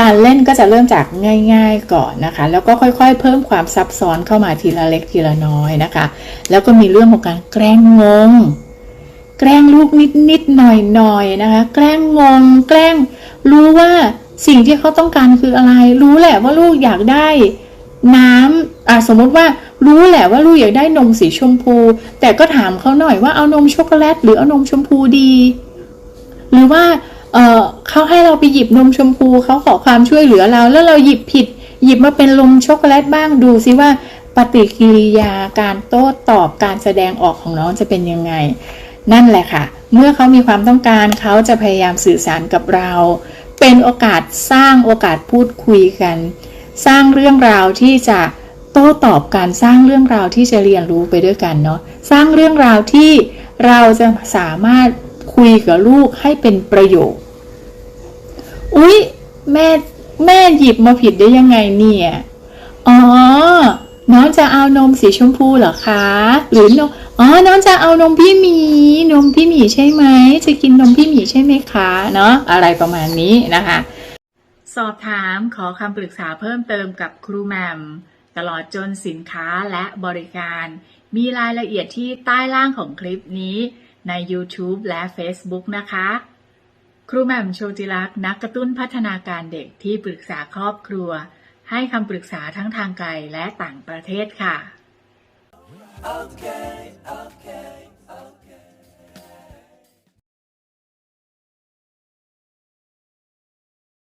การเล่นก็จะเริ่มจากง่าย ๆก่อนนะคะ แล้วก็ค่อยๆ เพิ่มความซับซ้อนเข้ามาทีละเล็กทีละน้อยนะคะ แล้วก็มีเรื่องของการแกล้งงง แกล้งลูกนิดๆหน่อยหน่อยๆนะคะ แกล้งงง แกล้งรู้ว่าสิ่งที่เขาต้องการคืออะไร รู้แหละว่าลูกอยากได้น้ำอะสมมติว่ารู้แหละว่าลูกอยากได้นมสีชมพู แต่ก็ถามเขาหน่อยว่าเอานมช็อกโกแลตหรือเอานมชมพูดี หรือว่า เออเขาให้เราไปหยิบนมชมพูเขาขอความช่วยเหลือเรา แล้วเราหยิบผิด หยิบมาเป็นนมช็อกโกแลตบ้างดูซิว่าปฏิกิริยาการโต้ตอบการแสดงออกของน้องจะเป็นยังไง นั่นแหละค่ะ เมื่อเขามีความต้องการเขาจะพยายามสื่อสารกับเรา เป็นโอกาสสร้างโอกาสพูดคุยกัน สร้างเรื่องราวที่จะโต้ตอบกันสร้างเรื่องราวที่จะเรียนรู้ไปด้วยกันเนาะสร้างเรื่องราวที่เราจะสามารถคุยกับลูกให้เป็นประโยชน์ อุ๊ย แม่แม่หยิบมาผิดได้ยังไงเนี่ย อ๋อ น้องจะเอานมสีชมพูเหรอคะ หรือนม อ๋อ น้องจะเอานมพี่หมี นมพี่หมีใช่ไหม จะกินนมพี่หมีใช่ไหมคะ เนาะ อะไรประมาณนี้นะคะ สอบถามขอคำปรึกษาเพิ่มเติมกับครูแมม ตลอดจนสินค้าและบริการ มีรายละเอียดที่ใต้ล่างของคลิปนี้ใน YouTube และ Facebook นะคะ ครูแหม่มโชติลักษณ์นักกระตุ้นพัฒนาการเด็กที่ปรึกษาครอบครัว ให้คำปรึกษาทั้งทางไกลและต่างประเทศค่ะ okay, okay.